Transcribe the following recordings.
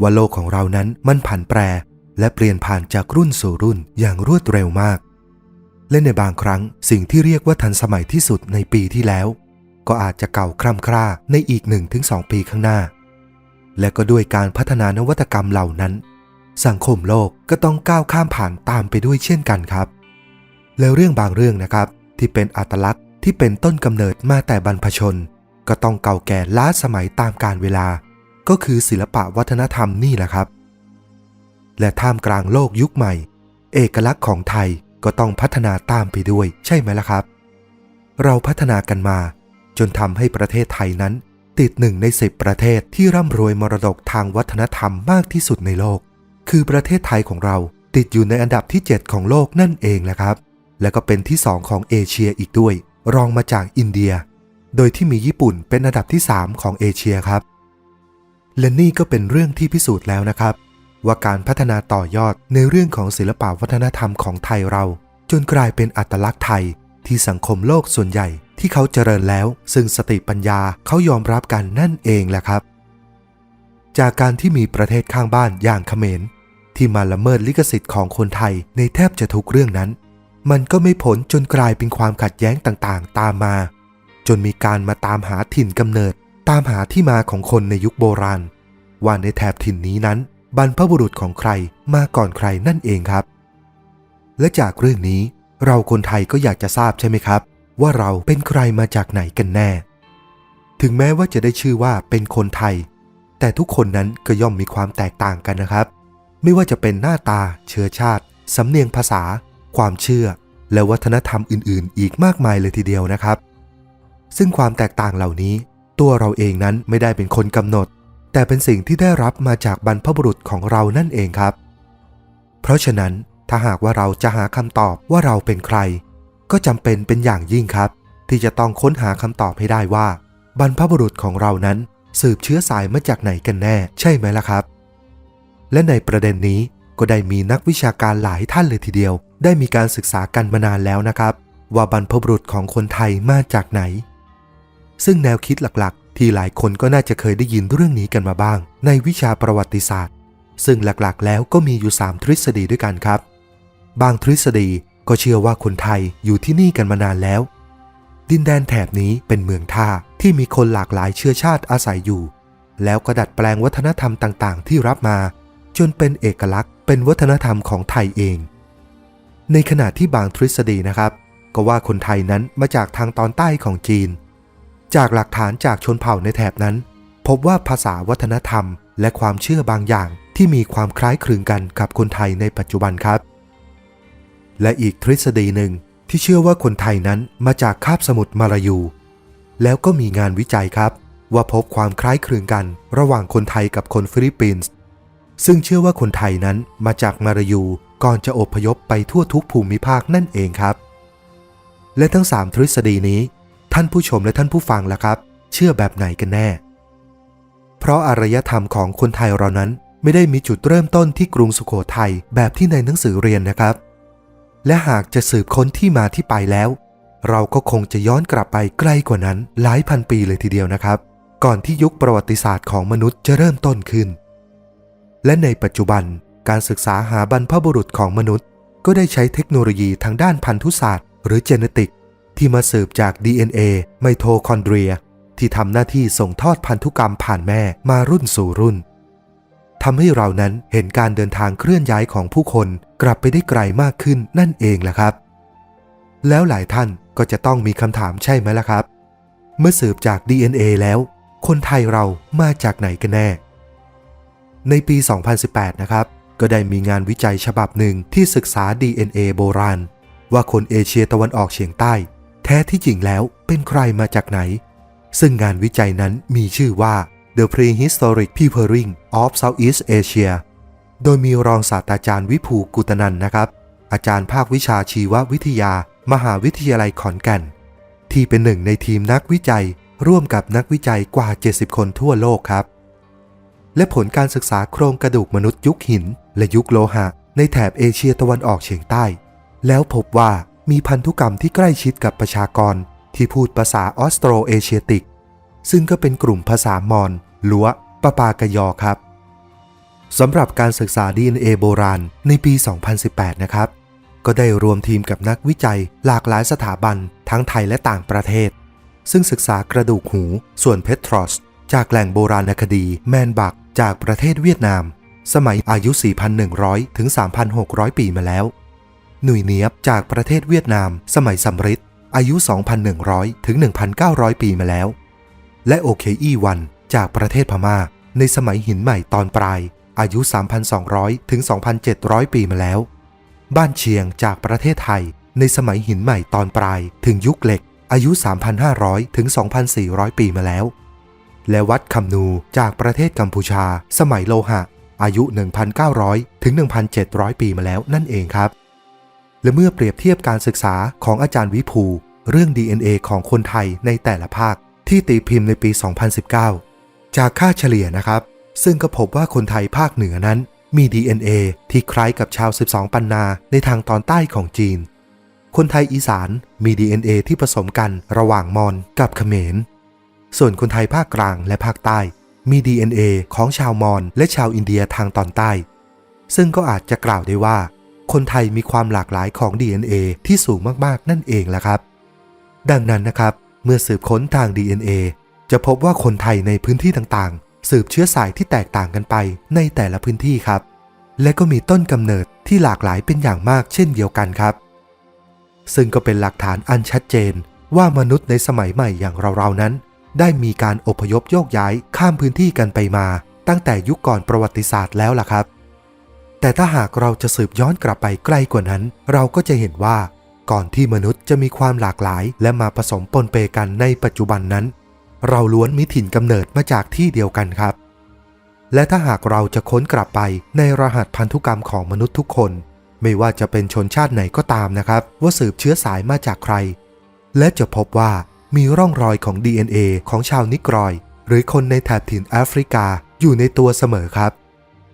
ว่าโลกของเรานั้นมันผันแปร และเปลี่ยนผ่านจากรุ่นสู่รุ่นอย่างรวดเร็วมาก และในบางครั้งสิ่งที่เรียกว่าทันสมัยที่สุดในปีที่แล้ว ก็อาจจะเก่าคร่ำคร่าในอีก 1-2 ปีข้างหน้า และก็ด้วยการพัฒนานวัตกรรมเหล่านั้น สังคมโลกก็ต้องก้าวข้ามผ่านตามไปด้วยเช่นกันครับ แล้วเรื่องบางเรื่องนะครับ ที่เป็นอัตลักษณ์ที่เป็นต้นกำเนิดมาแต่บรรพชน ก็ต้องเก่าแก่ล้าสมัยตามกาลเวลา ก็คือศิลปะวัฒนธรรมนี่แหละครับ และท่ามกลางโลกยุคใหม่ เอกลักษณ์ของไทยก็ต้องพัฒนาตามไปด้วย ใช่ไหมล่ะครับ เราพัฒนากันมา จนทำให้ประเทศไทยนั้น ติดหนึ่งในสิบประเทศที่ร่ำรวยมรดกทางวัฒนธรรมมากที่สุดในโลก คือประเทศไทยของเราติดอยู่ในอันดับที่ 7 ของโลกนั่นเองแหละครับ และก็เป็นที่2ของเอเชียอีกด้วย รองมาจากอินเดีย โดยที่มีญี่ปุ่นเป็นอันดับที่ 3 ของเอเชียครับ และนี่ก็เป็นเรื่องที่พิสูจน์แล้วนะครับ ว่าการพัฒนาต่อยอดในเรื่องของศิลปวัฒนธรรมของไทยเรา จนกลายเป็นอัตลักษณ์ไทย ที่สังคมโลกส่วนใหญ่ที่เขาเจริญแล้ว ซึ่งสติปัญญาเขายอมรับกันนั่นเองแหละครับ จากการที่มีประเทศข้างบ้านอย่างเขมร ที่มาละเมิดลิขสิทธิ์ของคนไทยในแทบจะทุกเรื่องนั้น มันก็ไม่ผลจนกลายเป็นความขัดแย้งต่างๆ ตามมา จนมีการมาตามหาถิ่นกำเนิด ตามหาที่มาของคนในยุคโบราณ ว่าในแถบถิ่นนี้นั้น บรรพบุรุษของใครมาก่อนใครนั่นเองครับ และจากเรื่องนี้เราคนไทยก็อยากจะทราบใช่ไหมครับ ว่าเราเป็นใครมาจากไหนกันแน่ ถึงแม้ว่าจะได้ชื่อว่าเป็นคนไทย แต่ทุกคนนั้นก็ย่อมมีความแตกต่างกันนะครับ ไม่ว่าจะเป็นหน้าตา เชื้อชาติ สำเนียงภาษา ความเชื่อ และวัฒนธรรมอื่น ๆ อีกมากมายเลยทีเดียวนะครับ ซึ่งความแตกต่างเหล่านี้ ตัวเราเองนั้นไม่ได้เป็นคนกำหนด แต่เป็นสิ่งที่ได้รับมาจากบรรพบุรุษของเรานั่นเองครับ เพราะฉะนั้นถ้าหากว่าเราจะหาคำตอบว่าเราเป็นใคร ก็จำเป็นเป็นอย่างยิ่งครับ ที่จะต้องค้นหาคำตอบให้ได้ว่า บรรพบุรุษของเรานั้น สืบเชื้อสายมาจากไหนกันแน่ ใช่ไหมล่ะครับ และในประเด็นนี้ก็ได้มีนักวิชาการหลายท่านเลยทีเดียว ได้มีการศึกษากันมานานแล้วนะครับ ว่าบรรพบุรุษของคนไทยมาจากไหน ซึ่งแนวคิดหลักๆ ที่หลายคนก็น่าจะเคยได้ยินเรื่องนี้กันมาบ้าง ในวิชาประวัติศาสตร์ ซึ่งหลักๆ แล้วก็มีอยู่ 3 ทฤษฎีด้วยกันครับ บางทฤษฎีก็เชื่อว่าคนไทยอยู่ที่นี่กันมานานแล้ว ดินแดนแถบนี้เป็นเมืองท่าที่มีคนหลากหลายเชื้อชาติอาศัยอยู่ แล้วก็ดัดแปลงวัฒนธรรมต่างๆ ที่รับมา จนเป็นเอกลักษณ์ เป็นวัฒนธรรมของไทยเอง ในขณะที่บางทฤษฎีนะครับ ก็ว่าคนไทยนั้นมาจากทางตอนใต้ของจีน จากหลักฐานจากชนเผ่าในแถบนั้น พบว่าภาษาวัฒนธรรม และความเชื่อบางอย่างที่มีความคล้ายคลึงกันกับคนไทยในปัจจุบันครับ และอีกทฤษฎีหนึ่งที่เชื่อว่าคนไทยนั้นมาจากคาบสมุทรมาลายู แล้วก็มีงานวิจัยครับ ว่าพบความคล้ายคลึงกัน ระหว่างคนไทยกับคนฟิลิปปินส์ซึ่งเชื่อว่าคนไทยนั้นมาจากมาลายูก่อนจะอพยพไปทั่วทุกภูมิภาคนั่นเองครับ และทั้ง 3 ทฤษฎีนี้ ท่านผู้ชมและท่านผู้ฟังล่ะครับ เชื่อแบบไหนกันแน่ เพราะอารยธรรมของคนไทยเรานั้นไม่ได้มีจุดเริ่มต้นที่กรุงสุโขทัยแบบที่ในหนังสือเรียนนะครับ และหากจะสืบค้นที่มาที่ไปแล้ว เราก็คงจะย้อนกลับไปไกลกว่านั้นหลายพันปีเลยทีเดียวนะครับ ก่อนที่ยุคประวัติศาสตร์ของมนุษย์จะเริ่มต้นขึ้น และในปัจจุบันการศึกษาหาบรรพบุรุษของมนุษย์ ก็ได้ใช้เทคโนโลยีทางด้านพันธุศาสตร์ หรือเจเนติก ที่มาสืบจาก DNA ไมโทคอนเดรีย ที่ทำหน้าที่ส่งทอดพันธุกรรมผ่านแม่มารุ่นสู่รุ่นทำให้เรานั้นเห็นการเดินทางเคลื่อนย้ายของผู้คนกลับไปได้ไกลมากขึ้นนั่นเองแหละครับ แล้วหลายท่านก็จะต้องมีคำถามใช่ไหมล่ะครับ เมื่อสืบจาก DNA แล้ว คนไทยเรามาจากไหนกันแน่ ในปี 2018 นะครับ ก็ได้มีงานวิจัยฉบับหนึ่งที่ศึกษา DNA โบราณ ว่าคนเอเชียตะวันออกเฉียงใต้ แท้ที่จริงแล้วเป็นใครมาจากไหน ซึ่งงานวิจัยนั้นมีชื่อว่า The Prehistoric Peopling of Southeast Asia โดยมีรองศาสตราจารย์วิภูกุตนันนะครับ อาจารย์ภาควิชาชีววิทยา มหาวิทยาลัยขอนแก่น ที่เป็นหนึ่งในทีมนักวิจัย ร่วมกับนักวิจัยกว่า 70 คนทั่วโลกครับ และผลการศึกษาโครงกระดูกมนุษย์ยุคหิน และยุคโลหะ ในแถบเอเชียตะวันออกเฉียงใต้ แล้วพบว่า มีพันธุกรรมที่ใกล้ชิดกับประชากรที่พูดภาษาออสโตรเอเชียติก ซึ่งก็เป็นกลุ่มภาษามอญลัวปะปากยอครับสำหรับการศึกษา DNA โบราณในปี 2018 นะครับ ก็ได้รวมทีมกับนักวิจัยหลากหลายสถาบันทั้งไทยและต่างประเทศ ซึ่งศึกษากระดูกหูส่วนเพทรอสจากแหล่งโบราณคดีแมนบักจากประเทศเวียดนาม สมัยอายุ 4,100 ถึง 3,600 ปีมาแล้ว หนุ่ยเนียบจากประเทศเวียดนาม สมัยสัมฤทธิ์อายุ 2,100 ถึง 1,900 ปีมาแล้ว และโอเคอีวันจากประเทศพม่า ในสมัยหินใหม่ตอนปลาย อายุ 3,200 ถึง 2,700 ปีมาแล้ว บ้านเชียงจากประเทศไทย ในสมัยหินใหม่ตอนปลาย ถึงยุคเหล็ก อายุ 3,500 ถึง 2,400 ปีมาแล้ว และวัดคำนูจากประเทศกัมพูชา สมัยโลหะ อายุ 1,900 ถึง 1,700 ปีมาแล้วนั่นเองครับ และเมื่อเปรียบเทียบการศึกษาของอาจารย์วิภู เรื่อง DNA ของคนไทยในแต่ละภาคที่ตีพิมพ์ในปี 2019 จากค่าเฉลี่ยนะครับ ซึ่งก็พบว่าคนไทยภาคเหนือนั้นมี DNA ที่คล้ายกับชาว 12 ปันนาในทางตอนใต้ของจีน คนไทยอีสานมี DNA ที่ผสมกันระหว่างมอญกับเขมร ส่วนคนไทยภาคกลางและภาคใต้ มี DNA ของชาวมอญและชาวอินเดียทางตอนใต้ ซึ่งก็อาจจะกล่าวได้ว่า คนไทยมีความหลากหลายของ DNA ที่สูงมากๆนั่นเองแหละครับ ดังนั้นนะครับ เมื่อสืบค้นทาง DNA จะพบว่าคนไทยในพื้นที่ต่างๆ สืบเชื้อสายที่แตกต่างกันไปในแต่ละพื้นที่ครับ และก็มีต้นกำเนิดที่หลากหลายเป็นอย่างมากเช่นเดียวกันครับ ซึ่งก็เป็นหลักฐานอันชัดเจนว่ามนุษย์ในสมัยใหม่อย่างเราๆนั้น ได้มีการอพยพโยกย้ายข้ามพื้นที่กันไปมา ตั้งแต่ยุคก่อนประวัติศาสตร์แล้วล่ะครับ แต่ถ้าหากเราจะสืบย้อนกลับไปใกล้กว่านั้น เราก็จะเห็นว่า ก่อนที่มนุษย์จะมีความหลากหลาย และมาผสมปนเปกันในปัจจุบันนั้น เราล้วนมีถิ่นกำเนิดมาจากที่เดียวกันครับ และถ้าหากเราจะค้นกลับไปในรหัสพันธุกรรมของมนุษย์ทุกคน ไม่ว่าจะเป็นชนชาติไหนก็ตามนะครับ ว่าสืบเชื้อสายมาจากใคร และจะพบว่ามีร่องรอยของ DNA ของชาวนิกรอย หรือคนในแถบถิ่นแอฟริกาอยู่ในตัวเสมอครับ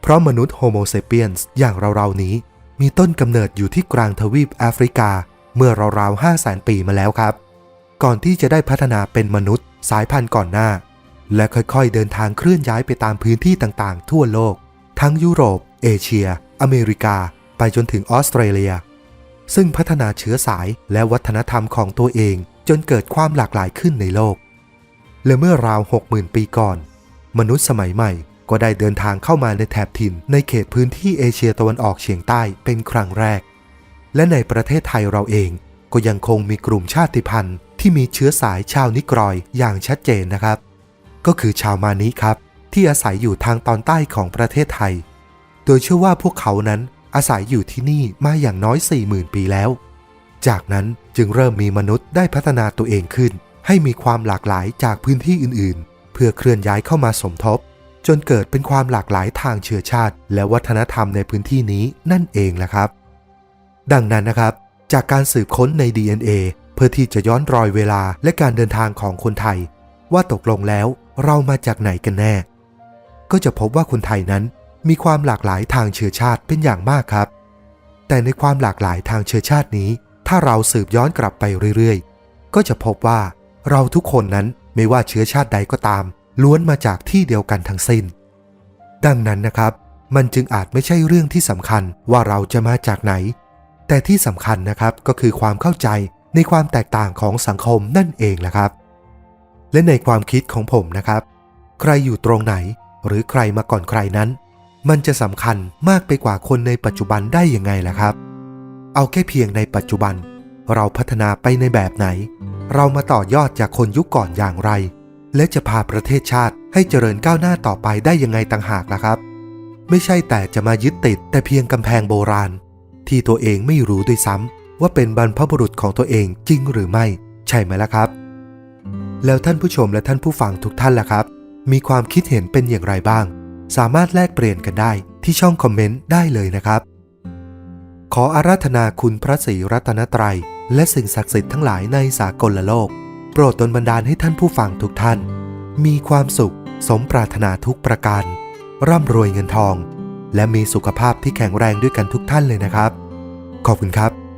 เพราะมนุษย์โฮโมเซเปียนส์อย่างเราๆนี้ มีต้นกำเนิดอยู่ที่กลางทวีปแอฟริกา เมื่อราวๆ5 0 0 0 0 0ปีมาแล้วครับ ก่อนที่จะได้พัฒนาเป็นมนุษย์สายพันธุ์ก่อนหน้า และค่อยๆเดินทางเคลื่อนย้ายไปตามพื้นที่ต่างๆ ทั่วโลก ทั้งยุโรป เอเชีย อเมริกา ไปจนถึงออสเตรเลีย ซึ่งพัฒนาเชื้อสายและวัฒนธรรมของตัวเองจนเกิดความหลากหลายขึ้นในโลกและเมื่อราว 60,000 ปีก่อน มนุษย์สมัยใหม่ ก็ได้เดินทางเข้ามาในแถบถิ่น ในเขตพื้นที่เอเชียตะวันออกเฉียงใต้เป็นครั้งแรก และในประเทศไทยเราเองก็ยังคงมีกลุ่มชาติพันธุ์ ที่มีเชื้อสายชาวนิกรอยอย่างชัดเจนนะครับ ก็คือชาวมานิครับ ที่อาศัยอยู่ทางตอนใต้ของประเทศไทย โดยเชื่อว่าพวกเขานั้นอาศัยอยู่ที่นี่มาอย่างน้อย 40,000 ปีแล้ว จากนั้นจึงเริ่มมีมนุษย์ได้พัฒนาตัวเองขึ้น ให้มีความหลากหลายจากพื้นที่อื่นๆ เพื่อเคลื่อนย้ายเข้ามาสมทบ จนเกิดเป็นความหลากหลายทางเชื้อชาติ และวัฒนธรรมในพื้นที่นี้นั่นเองแหละครับ ดังนั้นนะครับ จากการสืบค้นใน DNA เพื่อที่จะย้อนรอยเวลาและการเดินทางของคนไทย ว่าตกลงแล้วเรามาจากไหนกันแน่ ก็จะพบว่าคนไทยนั้นมีความหลากหลายทางเชื้อชาติเป็นอย่างมากครับ แต่ในความหลากหลายทางเชื้อชาตินี้ ถ้าเราสืบย้อนกลับไปเรื่อยๆ ก็จะพบว่าเราทุกคนนั้นไม่ว่าเชื้อชาติใดก็ตาม ล้วนมาจากที่เดียวกันทั้งสิ้น ดังนั้นนะครับ มันจึงอาจไม่ใช่เรื่องที่สำคัญว่าเราจะมาจากไหน แต่ที่สำคัญนะครับก็คือความเข้าใจในความแตกต่างของสังคมนั่นเองแหละครับ และในความคิดของผมนะครับ ใครอยู่ตรงไหน หรือใครมาก่อนใครนั้น มันจะสำคัญมากไปกว่าคนในปัจจุบันได้ยังไงล่ะครับ เอาแค่เพียงในปัจจุบัน เราพัฒนาไปในแบบไหน เรามาต่อยอดจากคนยุคก่อนอย่างไร และจะพาประเทศชาติให้เจริญก้าวหน้าต่อไปได้ยังไงต่างหากล่ะครับ ไม่ใช่แต่จะมายึดติดแต่เพียงกำแพงโบราณ ที่ตัวเองไม่รู้ด้วยซ้ำว่าเป็นบรรพบุรุษของตัวเองจริงหรือไม่ ใช่ไหมล่ะครับ แล้วท่านผู้ชมและท่านผู้ฟังทุกท่านล่ะครับ มีความคิดเห็นเป็นอย่างไรบ้าง สามารถแลกเปลี่ยนกันได้ที่ช่องคอมเมนต์ได้เลยนะครับ ขออาราธนาคุณพระศรีรัตนตรัย และสิ่งศักดิ์สิทธิ์ทั้งหลายในสากลโลก รดดลบันดาลให้ท่านผู้ฟังทุกท่าน มีความสุขสมปรารถนาทุกประการ ร่ำรวยเงินทอง และมีสุขภาพที่แข็งแรงด้วยกันทุกท่านเลยนะครับ ขอบคุณครับ